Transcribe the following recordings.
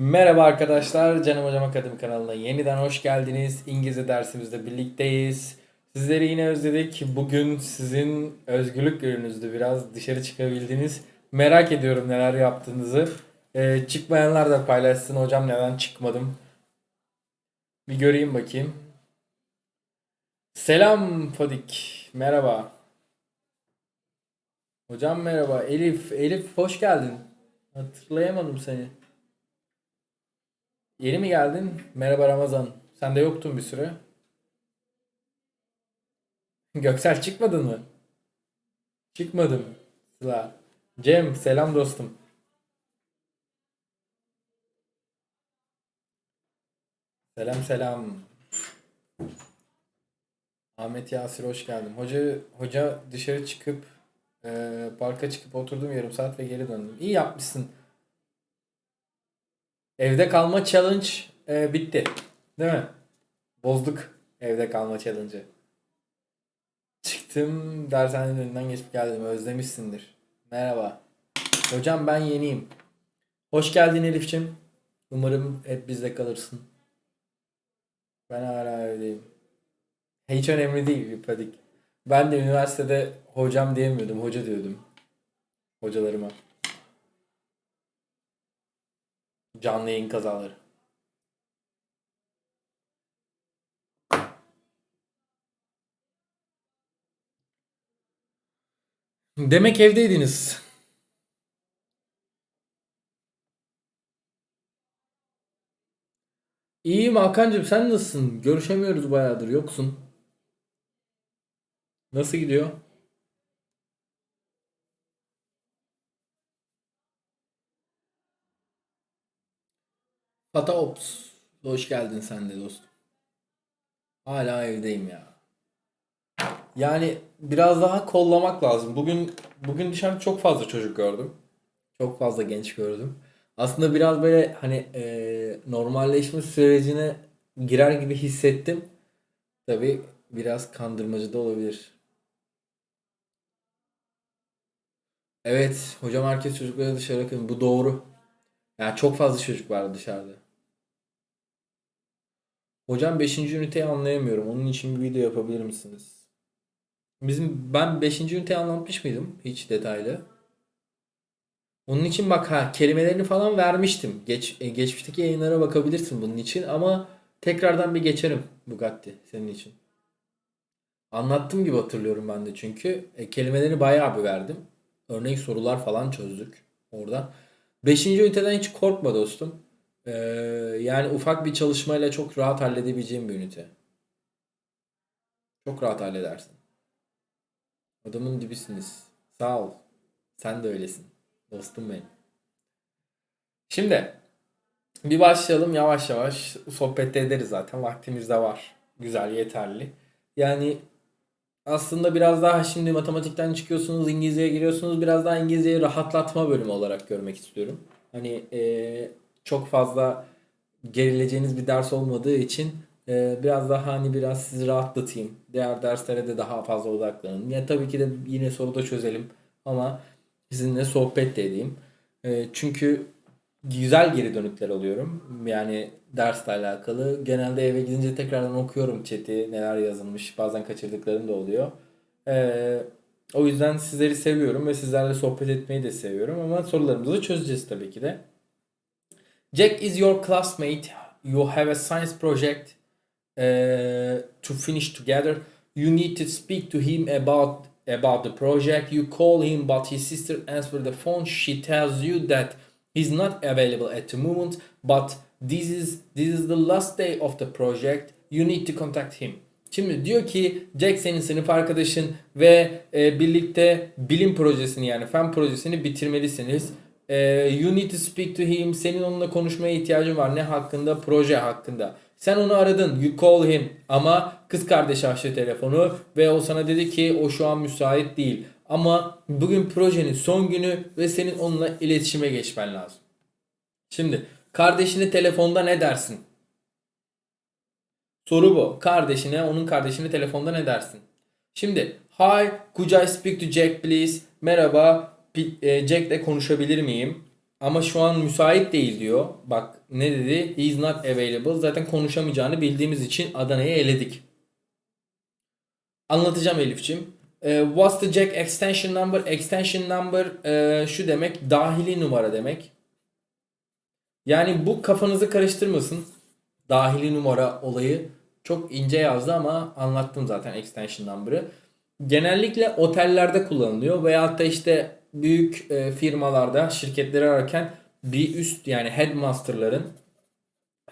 Merhaba arkadaşlar, Canım Hocam Akademi kanalına yeniden hoş geldiniz. İngilizce dersimizde birlikteyiz. Sizleri yine özledik. Bugün sizin özgürlük gününüzdü. Biraz dışarı çıkabildiniz. Merak ediyorum neler yaptığınızı. Ee, çıkmayanlar da paylaşsın. Hocam neden çıkmadım? Bir göreyim bakayım. Selam Fadik. Merhaba. Hocam merhaba. Elif. Elif hoş geldin. Hatırlayamadım seni. Yeni mi geldin? Merhaba Ramazan. Sen de yoktun bir süre. Göksel çıkmadın mı? Çıkmadım. Sıla. Cem selam dostum. Selam selam. Ahmet Yasir hoş geldin. Hoca hoca dışarı çıkıp e, parka çıkıp oturdum yarım saat ve geri döndüm. İyi yapmışsın. Evde kalma challenge e, bitti. Değil mi? Bozduk evde kalma challenge'ı. Çıktım dershanenin önünden geçip geldim. Özlemişsindir. Merhaba. Hocam ben yeniyim. Hoş geldin Elif'ciğim. Umarım hep bizde kalırsın. Ben hala evdeyim. Hiç önemli değil Yüpadik. Ben de üniversitede hocam diyemiyordum. Hoca diyordum. Hocalarıma. Canlı yayın kazaları. Demek evdeydiniz. İyiyim Hakan'cığım sen nasılsın? Görüşemiyoruz bayağıdır yoksun. Nasıl gidiyor? Fata Ops. Hoş geldin sen de dostum. Hala evdeyim ya. Yani biraz daha kollamak lazım. Bugün bugün dışarıda çok fazla çocuk gördüm. Çok fazla genç gördüm. Aslında biraz böyle hani e, normalleşme sürecine girer gibi hissettim. Tabii biraz kandırmacı da olabilir. Evet, hocam herkes çocukları dışarı akın. Bu doğru. Yani çok fazla çocuk var dışarıda. Hocam beşinci üniteyi anlayamıyorum. Onun için bir video yapabilir misiniz? Bizim ben beşinci üniteyi anlatmış mıydım hiç detaylı? Onun için bak ha kelimelerini falan vermiştim. Geç, e, geçmişteki yayınlara bakabilirsin bunun için ama tekrardan bir geçerim Bugatti senin için. Anlattığım gibi hatırlıyorum ben de çünkü e, kelimelerini bayağı bir verdim. Örnek sorular falan çözdük orada. Beşinci üniteden hiç korkma dostum. Ee, yani ufak bir çalışmayla çok rahat halledebileceğim bir ünite. Çok rahat halledersin. Adamın dibisiniz. Sağ ol. Sen de öylesin. Dostum benim. Şimdi bir başlayalım yavaş yavaş. Sohbet de ederiz zaten. Vaktimiz de var. Güzel, yeterli. Yani aslında biraz daha şimdi matematikten çıkıyorsunuz, İngilizceye giriyorsunuz. Biraz daha İngilizceyi rahatlatma bölümü olarak görmek istiyorum. Hani eee, çok fazla gerileceğiniz bir ders olmadığı için eee, biraz daha hani biraz sizi rahatlatayım. Diğer derslere de daha fazla odaklanın. Ya tabii ki de yine soruda çözelim ama sizinle sohbet de edeyim. Eee, çünkü güzel geri dönütler alıyorum. Yani dersle alakalı. Genelde eve gidince tekrardan okuyorum chat'i, neler yazılmış. Bazen kaçırdıklarım da oluyor. Ee, o yüzden sizleri seviyorum ve sizlerle sohbet etmeyi de seviyorum. Ama sorularımızı çözeceğiz tabii ki de. Jack is your classmate. You have a science project uh, to finish together. You need to speak to him about about the project. You call him, but his sister answers the phone. She tells you that he's not available at the moment, but this is this is the last day of the project. You need to contact him. Şimdi diyor ki Jack senin sınıf arkadaşın ve e, birlikte bilim projesini yani fen projesini bitirmelisiniz. E, you need to speak to him. Senin onunla konuşmaya ihtiyacın var. Ne hakkında? Proje hakkında. Sen onu aradın. You call him. Ama kız kardeşi açtı telefonu ve o sana dedi ki o şu an müsait değil. Ama bugün projenin son günü ve senin onunla iletişime geçmen lazım. Şimdi kardeşini telefonda ne dersin? Soru bu. Kardeşine, onun kardeşine telefonda ne dersin? Şimdi, hi, could I speak to Jack please? Merhaba, Jack'le konuşabilir miyim? ama şu an müsait değil diyor. Bak ne dedi? He is not available. Zaten konuşamayacağını bildiğimiz için Adana'yı eledik. Anlatacağım Elif'ciğim. Ee, what's the jack extension number? Extension number e, şu demek dahili numara demek. Yani bu kafanızı karıştırmasın. Dahili numara olayı çok ince yazdı ama anlattım zaten extension number'ı. Genellikle otellerde kullanılıyor veyahut da işte büyük e, firmalarda şirketleri ararken bir üst yani headmaster'ların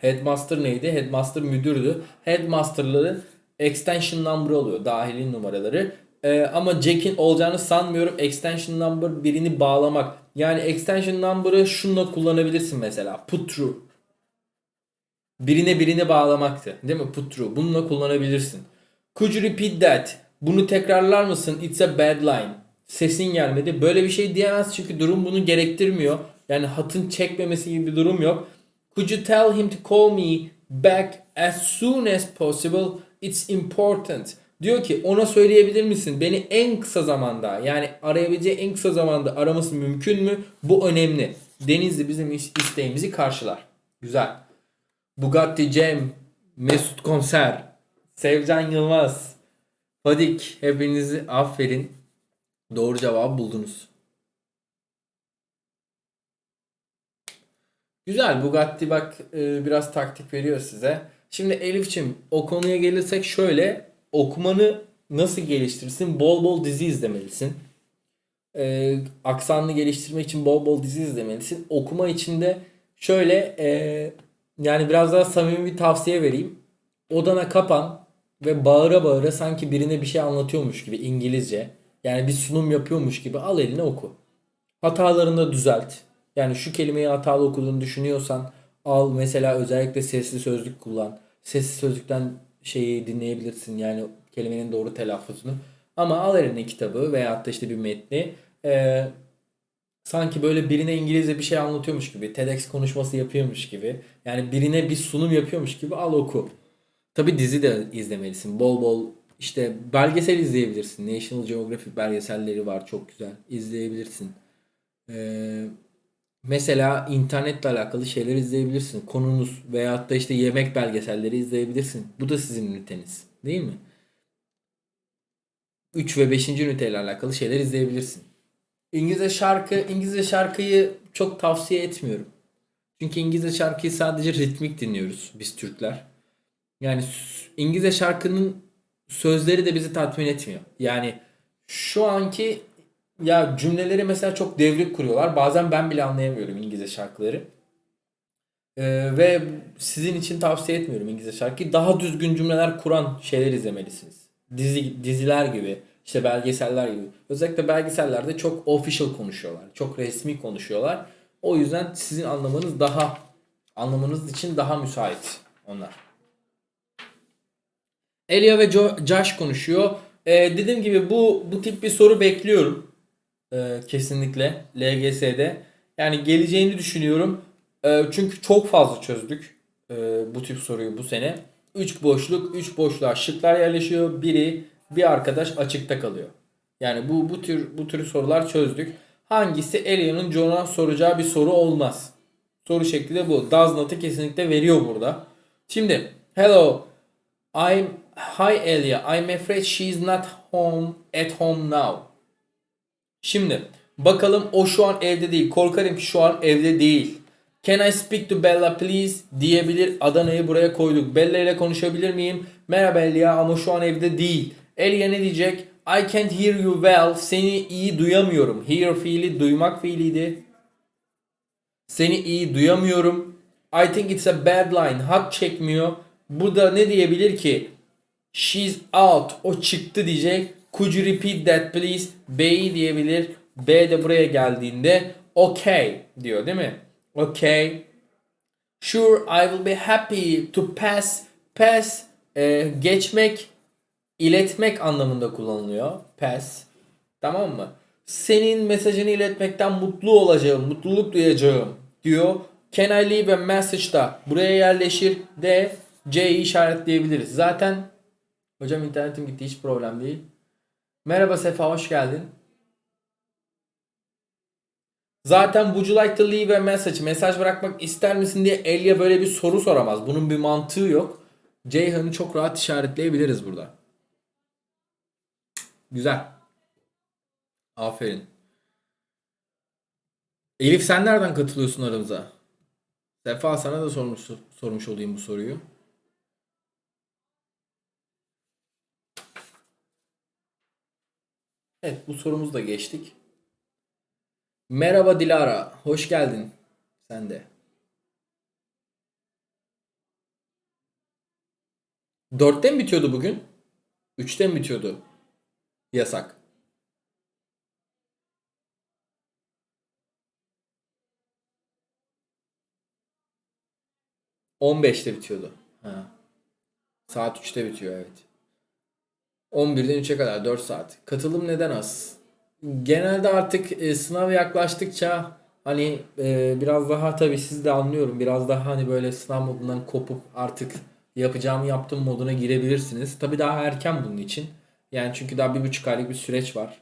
headmaster neydi? Headmaster müdürdü. Headmaster'ların extension number oluyor. Dahili numaraları. E, ama Jack'in olacağını sanmıyorum. Extension number birini bağlamak. Yani extension number'ı şunla kullanabilirsin mesela. Put through. Birine birine bağlamaktı. Değil mi? Put through. Bununla kullanabilirsin. Could you repeat that? Bunu tekrarlar mısın? It's a bad line. Sesin gelmedi. Böyle bir şey diyemez çünkü durum bunu gerektirmiyor. Yani hatın çekmemesi gibi bir durum yok. Could you tell him to call me back as soon as possible? It's important. Diyor ki ona söyleyebilir misin? Beni en kısa zamanda yani arayabileceği en kısa zamanda araması mümkün mü? Bu önemli. Denizli bizim isteğimizi karşılar. Güzel. Bugatti Cem, Mesut Konser, Sevcan Yılmaz, Fadik hepinizi aferin. Doğru cevabı buldunuz. Güzel Bugatti bak e, biraz taktik veriyor size. Şimdi Elifçim o konuya gelirsek şöyle okumanı nasıl geliştirirsin? Bol bol dizi izlemelisin. E, aksanını geliştirmek için bol bol dizi izlemelisin. Okuma için de şöyle e, yani biraz daha samimi bir tavsiye vereyim. Odana kapan ve bağıra bağıra sanki birine bir şey anlatıyormuş gibi İngilizce. Yani bir sunum yapıyormuş gibi al eline oku. Hatalarını düzelt. Yani şu kelimeyi hatalı okuduğunu düşünüyorsan al mesela özellikle sesli sözlük kullan. Sesli sözlükten şeyi dinleyebilirsin yani kelimenin doğru telaffuzunu. Ama al eline kitabı veya da işte bir metni. Ee, sanki böyle birine İngilizce bir şey anlatıyormuş gibi, TEDx konuşması yapıyormuş gibi. Yani birine bir sunum yapıyormuş gibi al oku. Tabi dizi de izlemelisin. Bol bol işte belgesel izleyebilirsin. National Geographic belgeselleri var çok güzel. İzleyebilirsin. Ee, mesela internetle alakalı şeyler izleyebilirsin. Konunuz veyahut da işte yemek belgeselleri izleyebilirsin. Bu da sizin üniteniz. Değil mi? 3 ve 5. üniteyle alakalı şeyler izleyebilirsin. İngilizce şarkı, İngilizce şarkıyı çok tavsiye etmiyorum. Çünkü İngilizce şarkıyı sadece ritmik dinliyoruz biz Türkler. Yani İngilizce şarkının sözleri de bizi tatmin etmiyor. Yani şu anki ya cümleleri mesela çok devrik kuruyorlar. Bazen ben bile anlayamıyorum İngilizce şarkıları. Ee, ve sizin için tavsiye etmiyorum İngilizce şarkıyı. Daha düzgün cümleler kuran şeyler izlemelisiniz. Dizi, diziler gibi, işte belgeseller gibi. Özellikle belgesellerde çok official konuşuyorlar. Çok resmi konuşuyorlar. O yüzden sizin anlamanız daha anlamanız için daha müsait onlar. Elia ve jo- Josh konuşuyor. Ee, dediğim gibi bu bu tip bir soru bekliyorum. Ee, kesinlikle LGS'de. Yani geleceğini düşünüyorum. Ee, çünkü çok fazla çözdük e, bu tip soruyu bu sene. 3 boşluk, 3 boşluğa şıklar yerleşiyor. Biri bir arkadaş açıkta kalıyor. Yani bu bu tür bu tür sorular çözdük. Hangisi Elia'nın John'a soracağı bir soru olmaz. Soru şekli de bu. Does not'ı kesinlikle veriyor burada. Şimdi hello I'm hi Elia. I'm afraid she's not home at home now. Şimdi bakalım o şu an evde değil. Korkarım ki şu an evde değil. Can I speak to Bella please? diyebilir. Adana'yı buraya koyduk. Bella ile konuşabilir miyim? Merhaba Elia ama şu an evde değil. Elia ne diyecek? I can't hear you well. Seni iyi duyamıyorum. Hear fiili duymak fiiliydi. Seni iyi duyamıyorum. I think it's a bad line. Hat çekmiyor. Bu da ne diyebilir ki? She's out. O çıktı diyecek. Could you repeat that please? B'yi diyebilir. B de buraya geldiğinde okay diyor değil mi? Okay. Sure I will be happy to pass. Pass e, geçmek, iletmek anlamında kullanılıyor. Pass. Tamam mı? Senin mesajını iletmekten mutlu olacağım, mutluluk duyacağım diyor. Can I leave a message da buraya yerleşir. D, C'yi işaretleyebiliriz. Zaten hocam internetim gitti hiç problem değil. Merhaba Sefa hoş geldin. Zaten would you like to leave a message? Mesaj bırakmak ister misin diye Elia böyle bir soru soramaz. Bunun bir mantığı yok. Ceyhan'ı çok rahat işaretleyebiliriz burada. Güzel. Aferin. Elif sen nereden katılıyorsun aramıza? Sefa sana da sormuş, sormuş olayım bu soruyu. Evet bu sorumuzu da geçtik. Merhaba Dilara. Hoş geldin. Sen de. Dörtte mi bitiyordu bugün? Üçte mi bitiyordu? Yasak. 15'te bitiyordu. Ha. Saat 3'te bitiyor evet. 11'den 3'e kadar 4 saat. Katılım neden az? Genelde artık e, sınav yaklaştıkça hani e, biraz daha tabii siz de anlıyorum. Biraz daha hani böyle sınav modundan kopup artık yapacağımı yaptım moduna girebilirsiniz. Tabii daha erken bunun için. Yani çünkü daha bir buçuk aylık bir süreç var.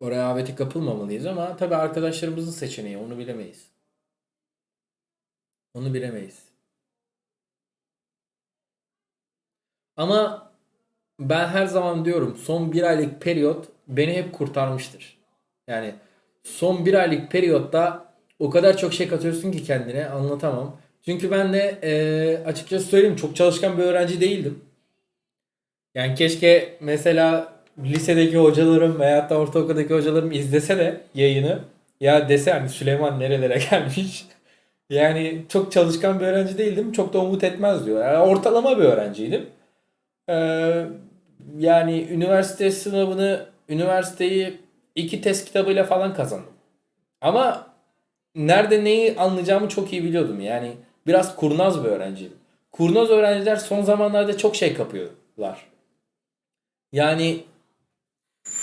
Oraya rehavete kapılmamalıyız ama tabii arkadaşlarımızın seçeneği onu bilemeyiz. Onu bilemeyiz. Ama ben her zaman diyorum son bir aylık periyot beni hep kurtarmıştır. Yani son bir aylık periyotta o kadar çok şey katıyorsun ki kendine anlatamam. Çünkü ben de e, açıkçası söyleyeyim çok çalışkan bir öğrenci değildim. Yani keşke mesela lisedeki hocalarım veya da ortaokuldaki hocalarım izlese de yayını ya dese hani Süleyman nerelere gelmiş. Yani çok çalışkan bir öğrenci değildim. Çok da umut etmez diyor. Yani ortalama bir öğrenciydim. Ee, yani üniversite sınavını, üniversiteyi iki test kitabıyla falan kazandım. Ama nerede neyi anlayacağımı çok iyi biliyordum. Yani biraz kurnaz bir öğrenciydim. Kurnaz öğrenciler son zamanlarda çok şey kapıyorlar. Yani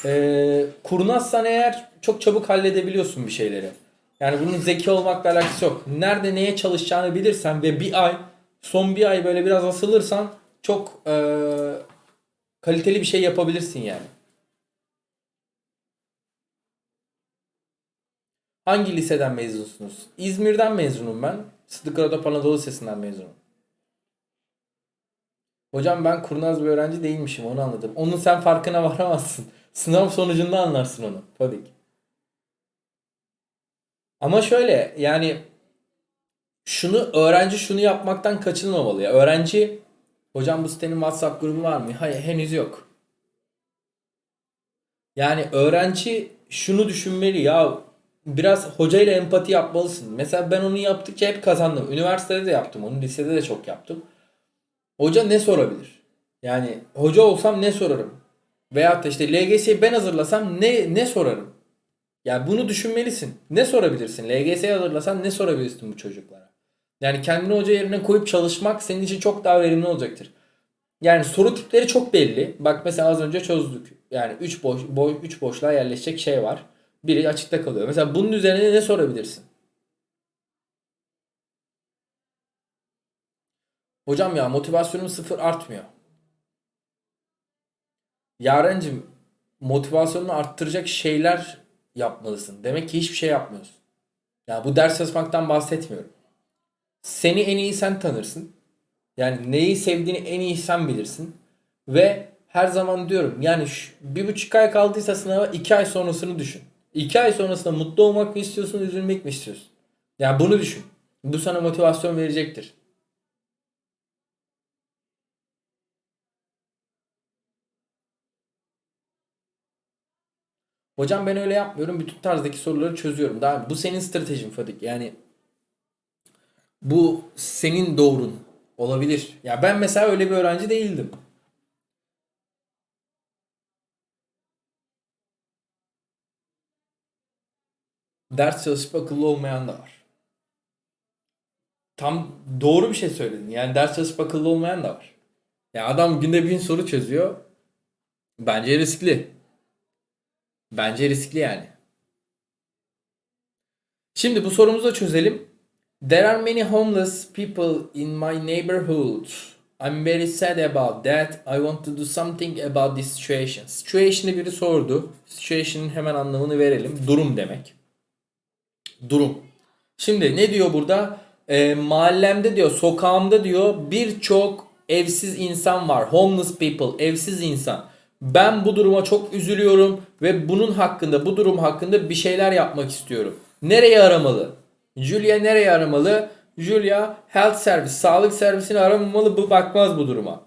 e, kurnazsan eğer çok çabuk halledebiliyorsun bir şeyleri. Yani bunun zeki olmakla alakası yok. Nerede neye çalışacağını bilirsen ve bir ay, son bir ay böyle biraz asılırsan çok e, kaliteli bir şey yapabilirsin yani. Hangi liseden mezunsunuz? İzmir'den mezunum ben. Sıddık Radop Anadolu Lisesi'nden mezunum. Hocam ben kurnaz bir öğrenci değilmişim onu anladım. Onun sen farkına varamazsın. Sınav sonucunda anlarsın onu. Fadik. Ama şöyle yani şunu öğrenci şunu yapmaktan kaçınmamalı ya. Öğrenci Hocam bu sitenin WhatsApp grubu var mı? Hayır henüz yok. Yani öğrenci şunu düşünmeli ya biraz hocayla empati yapmalısın. Mesela ben onu yaptıkça hep kazandım. Üniversitede de yaptım onu, lisede de çok yaptım. Hoca ne sorabilir? Yani hoca olsam ne sorarım? Veyahut da işte LGS'yi ben hazırlasam ne ne sorarım? Yani bunu düşünmelisin. Ne sorabilirsin? LGS'yi hazırlasan ne sorabilirsin bu çocuklara? Yani kendini hoca yerine koyup çalışmak senin için çok daha verimli olacaktır. Yani soru tipleri çok belli. Bak mesela az önce çözdük. Yani 3 boş, boş 3 boşluğa yerleşecek şey var. Biri açıkta kalıyor. Mesela bunun üzerine ne sorabilirsin? Hocam ya motivasyonum sıfır artmıyor. Yarencim motivasyonunu arttıracak şeyler yapmalısın. Demek ki hiçbir şey yapmıyorsun. Ya bu ders çalışmaktan bahsetmiyorum. Seni en iyi sen tanırsın. Yani neyi sevdiğini en iyi sen bilirsin. Ve her zaman diyorum yani şu, bir buçuk ay kaldıysa sınava iki ay sonrasını düşün. İki ay sonrasında mutlu olmak mı istiyorsun, üzülmek mi istiyorsun? Yani bunu düşün. Bu sana motivasyon verecektir. Hocam ben öyle yapmıyorum. Bütün tarzdaki soruları çözüyorum. Daha bu senin stratejin Fadik. Yani bu senin doğrun. Olabilir. Ya ben mesela öyle bir öğrenci değildim. Ders çalışıp akıllı olmayan da var. Tam doğru bir şey söyledin. Yani ders çalışıp akıllı olmayan da var. Ya adam günde bin soru çözüyor. Bence riskli. Bence riskli yani. Şimdi bu sorumuzu da çözelim. There are many homeless people in my neighborhood. I'm very sad about that. I want to do something about this situation. Situation'ı biri sordu. Situation'ın hemen anlamını verelim. Durum demek. durum. Şimdi ne diyor burada? Ee, mahallemde diyor, sokağımda diyor birçok evsiz insan var. Homeless people, evsiz insan. Ben bu duruma çok üzülüyorum ve bunun hakkında, bu durum hakkında bir şeyler yapmak istiyorum. Nereye aramalı? Julia nereye aramalı? Julia health service, sağlık servisini aramamalı. Bu bakmaz bu duruma.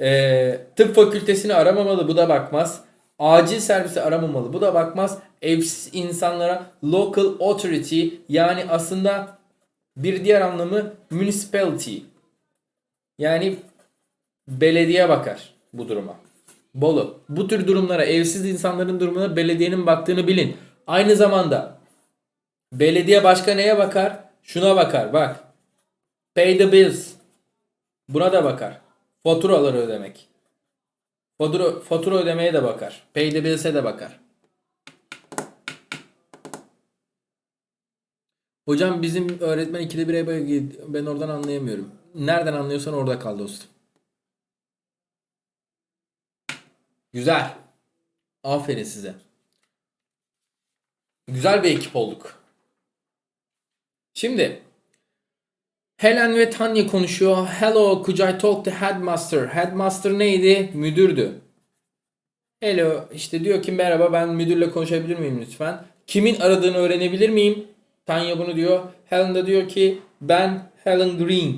Ee, tıp fakültesini aramamalı. Bu da bakmaz. Acil servisi aramamalı. Bu da bakmaz. Evsiz insanlara local authority yani aslında bir diğer anlamı municipality. Yani belediye bakar bu duruma. Bolu. Bu tür durumlara, evsiz insanların durumuna belediyenin baktığını bilin. Aynı zamanda belediye başka neye bakar? Şuna bakar. Bak. Pay the bills. Buna da bakar. Faturaları ödemek. Fatura, fatura ödemeye de bakar. Pay the bills'e de bakar. Hocam bizim öğretmen ikide bire ben oradan anlayamıyorum. Nereden anlıyorsan orada kal dostum. Güzel. Aferin size. Güzel bir ekip olduk. Şimdi Helen ve Tanya konuşuyor. Hello, could I talk to headmaster? Headmaster neydi? Müdürdü. Hello, işte diyor ki merhaba ben müdürle konuşabilir miyim lütfen? Kimin aradığını öğrenebilir miyim? Tanya bunu diyor. Helen de diyor ki ben Helen Green.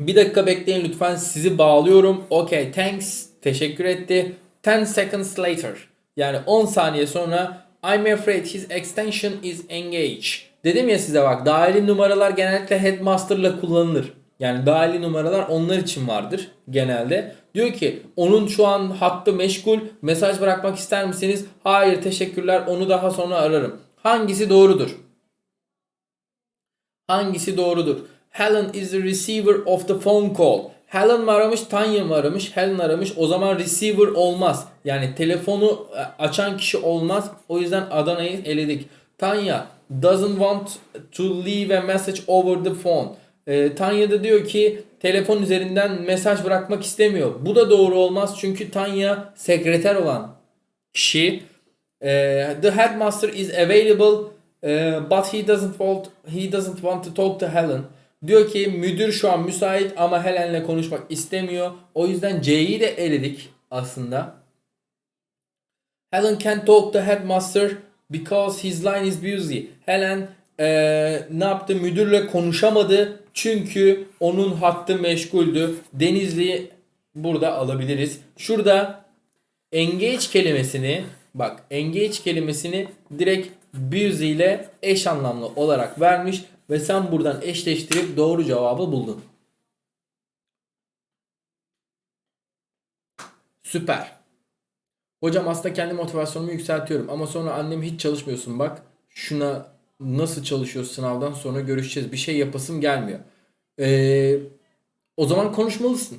Bir dakika bekleyin lütfen sizi bağlıyorum. Okay thanks. Teşekkür etti. 10 seconds later. Yani 10 saniye sonra I'm afraid his extension is engaged. Dedim ya size bak dahili numaralar genellikle headmaster'la kullanılır. Yani dahili numaralar onlar için vardır genelde. Diyor ki onun şu an hattı meşgul. Mesaj bırakmak ister misiniz? Hayır teşekkürler onu daha sonra ararım. Hangisi doğrudur? Hangisi doğrudur? Helen is the receiver of the phone call. Helen mi aramış, Tanya mı aramış? Helen aramış. O zaman receiver olmaz. Yani telefonu e, açan kişi olmaz. O yüzden Adana'yı eledik. Tanya doesn't want to leave a message over the phone. Ee, Tanya da diyor ki telefon üzerinden mesaj bırakmak istemiyor. Bu da doğru olmaz çünkü Tanya sekreter olan kişi. Ee, the headmaster is available ee, but he doesn't want he doesn't want to talk to Helen. Diyor ki müdür şu an müsait ama Helen'le konuşmak istemiyor. O yüzden C'yi de eledik aslında. Helen can talk to headmaster because his line is busy. Helen ee, ne yaptı? Müdürle konuşamadı çünkü onun hattı meşguldü. Denizli burada alabiliriz. Şurada engage kelimesini bak engage kelimesini direkt busy ile eş anlamlı olarak vermiş ve sen buradan eşleştirip doğru cevabı buldun. Süper. Hocam aslında kendi motivasyonumu yükseltiyorum ama sonra annem hiç çalışmıyorsun bak şuna nasıl çalışıyorsun sınavdan sonra görüşeceğiz bir şey yapasım gelmiyor. Ee, o zaman konuşmalısın.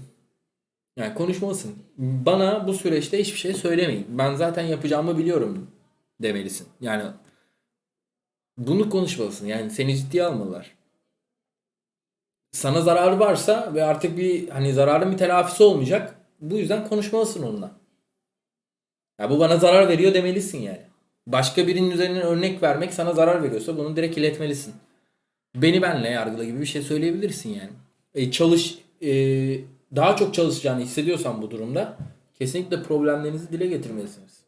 Yani konuşmalısın. Bana bu süreçte hiçbir şey söylemeyin. Ben zaten yapacağımı biliyorum demelisin. Yani bunu konuşmalısın. Yani seni ciddiye almalılar. Sana zararı varsa ve artık bir hani zararın bir telafisi olmayacak. Bu yüzden konuşmalısın onunla. Ya bu bana zarar veriyor demelisin yani. Başka birinin üzerinden örnek vermek sana zarar veriyorsa bunu direkt iletmelisin. Beni benle yargıla gibi bir şey söyleyebilirsin yani. E, çalış e, daha çok çalışacağını hissediyorsan bu durumda kesinlikle problemlerinizi dile getirmelisiniz.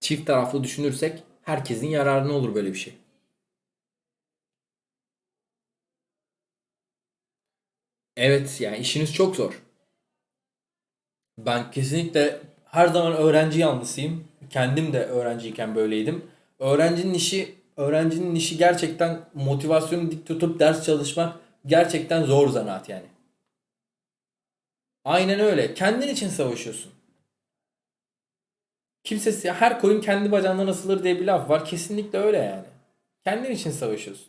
Çift taraflı düşünürsek herkesin yararına olur böyle bir şey. Evet yani işiniz çok zor. Ben kesinlikle her zaman öğrenci yanlısıyım. Kendim de öğrenciyken böyleydim. Öğrencinin işi öğrencinin işi gerçekten motivasyonu dik tutup ders çalışmak gerçekten zor zanaat yani. Aynen öyle. Kendin için savaşıyorsun. Kimsesi her koyun kendi bacağından asılır diye bir laf var. Kesinlikle öyle yani. Kendin için savaşıyorsun.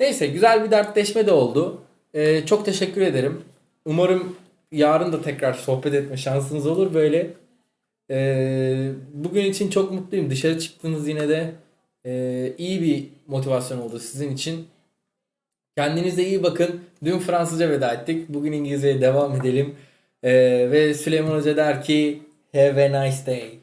Neyse güzel bir dertleşme de oldu. Ee, çok teşekkür ederim. Umarım yarın da tekrar sohbet etme şansınız olur böyle. Ee, bugün için çok mutluyum. Dışarı çıktınız yine de e, iyi bir motivasyon oldu sizin için. Kendinize iyi bakın. Dün Fransızca veda ettik. Bugün İngilizceye devam edelim. Ee, ve Süleyman Hoca der ki Have a nice day.